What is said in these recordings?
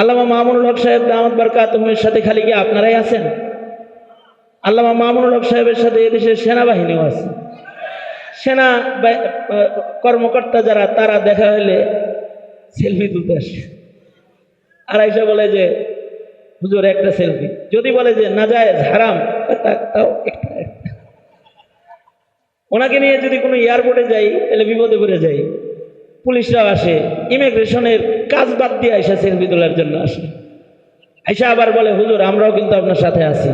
আল্লামা মামুনুল হক সাহেব দামাত বারকাতমের সাথে খালি কি আপনারাই আছেন? আল্লামা মামুনুল হক সাহেবের সাথে এদেশের সেনাবাহিনীও আছে। সেনা কর্মকর্তা যারা, তারা দেখা হলে সেলফি তুলতে আসে। আর এসে বলে যে, হুজুর, একটা সেলফি যদি বলে যে না যায় হারাম তাও একটা। ওনাকে নিয়ে যদি কোনো এয়ারপোর্টে যাই, তাহলে বিপদে পড়ে যাই। পুলিশরাও আসে, ইমিগ্রেশনের কাজ বাদ দিয়ে আইসা সেলফি তোলার জন্য আসে। আইসা আবার বলে, হুজুর, আমরাও কিন্তু আপনার সাথে আছি।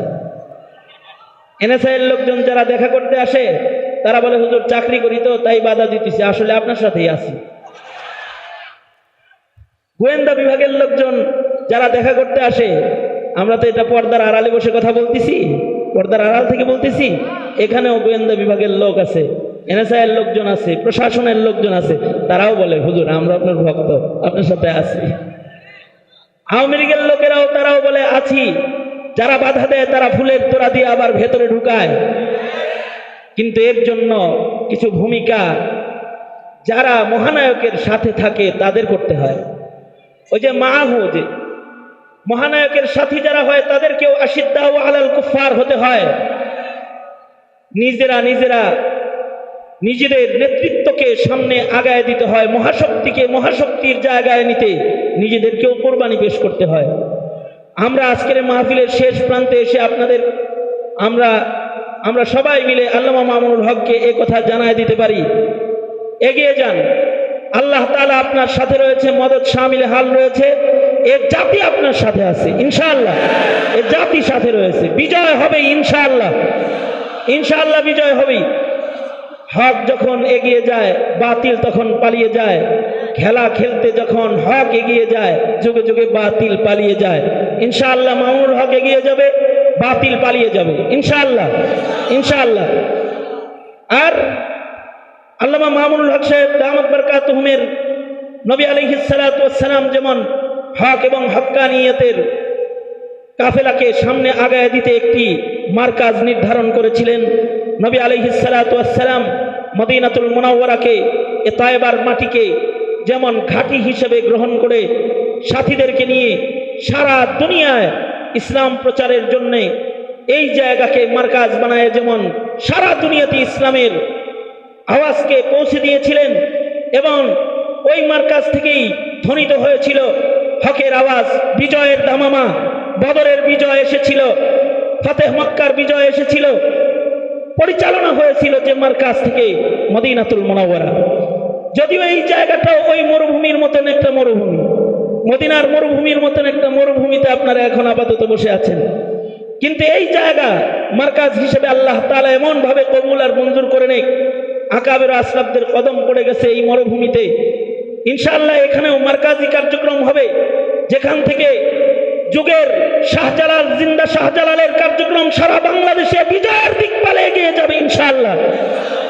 এনএসআইয়ের লোকজন যারা দেখা করতে আসে, তারা বলে, হুজুর, চাকরি করি তো, তাই বাধা দিতেছি, আসলে আপনার সাথেই আছি। গোয়েন্দা বিভাগের লোকজন যারা দেখা করতে আসে, আমরা তো এটা পর্দার আড়ালে বসে কথা বলতেছি, পর্দার আড়াল থেকে বলতেছি, এখানেও গোয়েন্দা বিভাগের লোক আছে। এনএসআই এর লোকজন আছে, প্রশাসনের লোকজন আছে, তারাও বলে, হুজুর, আমরা আপনার ভক্ত, আপনার সাথে আছি। আওয়ামী লীগের লোকেরাও, তারাও বলে, আছি। যারা বাধা দেয়, তারা ফুলের তোরা দিয়ে আবার ভেতরে ঢুকায়। কিন্তু এর জন্য কিছু ভূমিকা যারা মহানায়কের সাথে থাকে, তাদের করতে হয়। ওই যে মাহু যে মহানায়কের সাথী যারা হয়, তাদেরকেও আশিদ্দাহ আলাল কুফার হতে হয়। নিজেরা নিজেরা নিজেদের নেতৃত্বকে সামনে আগায় দিতে হয়, মহাশক্তিকে মহাশক্তির জায়গায় নিতে নিজেদেরকেও কোরবানি পেশ করতে হয়। আমরা আজকের মাহফিলের শেষ প্রান্তে এসে আপনাদের, আমরা আমরা সবাই মিলে আল্লামা মামুনুল হককে এ কথা জানায় দিতে পারি। এগিয়ে যান। আল্লাহ তাআলা আপনার সাথে রয়েছে, মদত শামিল হাল রয়েছে। এর জাতি আপনার সাথে আছে, ইনশাআল্লাহ। এর জাতি সাথে রয়েছে। বিজয় হবে ইনশাআল্লাহ। ইনশাআল্লাহ বিজয় হবেই। হক যখন এগিয়ে যায়, বাতিল তখন পালিয়ে যায়। খেলা খেলতে যখন হক এগিয়ে যায়, যুগে যুগে বাতিল পালিয়ে যায়। ইনশাআল্লাহ মামুনুল হক এগিয়ে যাবে, বাতিল পালিয়ে যাবে। ইনশাআল্লাহ ইনশাআল্লাহ। আর আল্লামা মামুনুল হক সাহেব দামত বরকাতহুমের নবী আলাইহিস সালাতু ওয়াস সালাম যেমন হক এবং হক্কানিয়তের কাফেলাকে সামনে আগায় দিতে একটি মার্কাজ নির্ধারণ করেছিলেন নবী আলাইহিস সালাতু মদিনাতুল মুনাওয়ারাকে এ তায়েবার মাটিকে যেমন ঘাঁটি হিসেবে গ্রহণ করে সাথীদেরকে নিয়ে সারা দুনিয়ায় ইসলাম প্রচারের জন্যে এই জায়গাকে মার্কাজ বানায়, যেমন সারা দুনিয়াতে ইসলামের আওয়াজকে পৌঁছে দিয়েছিলেন এবং ওই মার্কাজ থেকেই ধ্বনিত হয়েছিল, হকের আওয়াজ বিজয়ের দামামা, বদরের বিজয় এসেছিল, ফতেহ মক্কার বিজয় এসেছিল পরিচালনা হয়েছিল যে মার্কাজ থেকে মদিনাতুল মোনাওয়ারা। যদিও এই জায়গাটাও ওই মরুভূমির মতন একটা মরুভূমি। মদিনার মরুভূমির মতন একটা মরুভূমিতে আপনারা এখন আপাতত বসে আছেন। কিন্তু এই জায়গা মার্কাজ হিসেবে আল্লাহ তাআলা এমন ভাবে কবুল আর মঞ্জুর করে নেই আকাবের আসলাবদের কদম পড়ে গেছে এই মরুভূমিতে। ইনশাআল্লাহ এখানেও মার্কাজি কার্যক্রম হবে। যেখান থেকে যুগের শাহজালাল, জিন্দা শাহজালালের কার্যক্রম সারা বাংলাদেশে বিজয়ের